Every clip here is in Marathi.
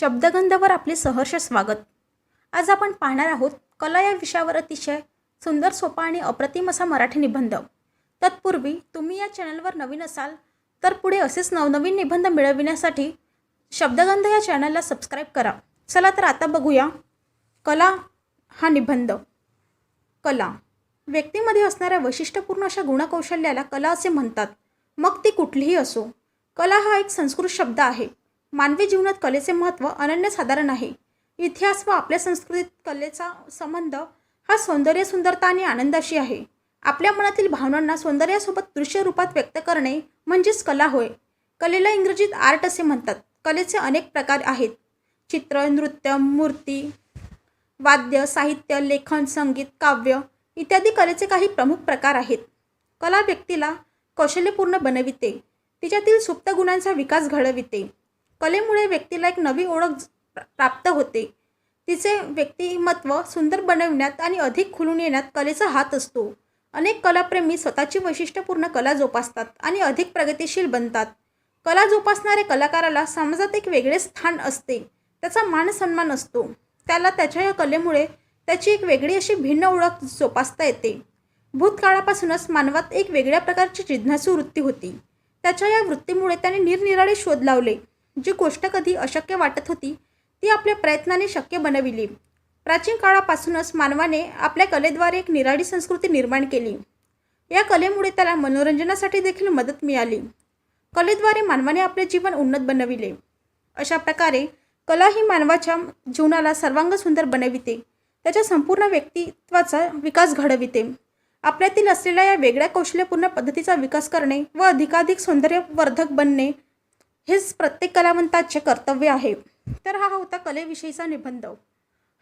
शब्दगंधवर आपले सहर्ष स्वागत. आज आपण पाहणार आहोत कला या विषयावर अतिशय सुंदर सोपा आणि अप्रतिम असा मराठी निबंध. तत्पूर्वी तुम्ही या चॅनलवर नवीन असाल तर पुढे असेच नवनवीन निबंध मिळविण्यासाठी शब्दगंध या चॅनलला सबस्क्राईब करा. चला तर आता बघूया. कला हा निबंध. कला. व्यक्तीमध्ये असणाऱ्या वैशिष्ट्यपूर्ण अशा गुणकौशल्याला कला असे म्हणतात. मग ती कुठलीही असो. कला हा एक संस्कृत शब्द आहे. मानवी जीवनात कलेचे महत्त्व अनन्यसाधारण आहे. इतिहास व आपल्या संस्कृतीत कलेचा संबंध हा सौंदर्य सुंदरता आणि आनंदाशी आहे. आपल्या मनातील भावनांना सौंदर्यासोबत दृश्य रूपात व्यक्त करणे म्हणजेच कला होय. कलेला इंग्रजीत आर्ट असे म्हणतात. कलेचे अनेक प्रकार आहेत. चित्र नृत्य मूर्ती वाद्य साहित्य लेखन संगीत काव्य इत्यादी कलेचे काही प्रमुख प्रकार आहेत. कला व्यक्तीला कौशल्यपूर्ण बनविते. तिच्यातील सुप्त गुणांचा विकास घडविते. कलेमुळे व्यक्तीला एक नवी ओळख प्राप्त होते. तिचे व्यक्तिमत्व सुंदर बनविण्यात आणि अधिक खुलून येण्यात कलेचा हात असतो. अनेक कलाप्रेमी स्वतःची वैशिष्ट्यपूर्ण कला जोपासतात आणि अधिक प्रगतिशील बनतात. कला जोपासणाऱ्या कलाकाराला समाजात एक वेगळे स्थान असते. त्याचा मान सन्मान असतो. त्याला त्याच्या या कलेमुळे त्याची एक वेगळी अशी भिन्न ओळख जोपासता येते. भूतकाळापासूनच मानवात एक वेगळ्या प्रकारची जिज्ञासू वृत्ती होती. त्याच्या या वृत्तीमुळे त्याने निरनिराळे शोध लावले. जी गोष्ट कधी अशक्य वाटत होती ती आपल्या प्रयत्नाने शक्य बनविली. प्राचीन काळापासूनच मानवाने आपल्या कलेद्वारे एक निराळी संस्कृती निर्माण केली. या कलेमुळे त्याला मनोरंजनासाठी देखील मदत मिळाली. कलेद्वारे मानवाने आपले जीवन उन्नत बनविले. अशा प्रकारे कला ही मानवाच्या जीवनाला सर्वांग सुंदर बनविते. त्याच्या संपूर्ण व्यक्तित्वाचा विकास घडविते. आपल्यातील असलेल्या या वेगळ्या कौशल्यपूर्ण पद्धतीचा विकास करणे व अधिकाधिक सौंदर्यवर्धक बनणे हेच प्रत्येक कलावंताचे कर्तव्य आहे. तर हा होता कलेविषयीचा निबंध.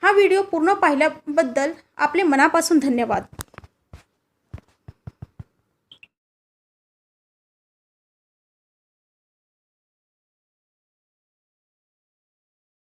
हा व्हिडिओ पूर्ण पाहिल्याबद्दल आपले मनापासून धन्यवाद.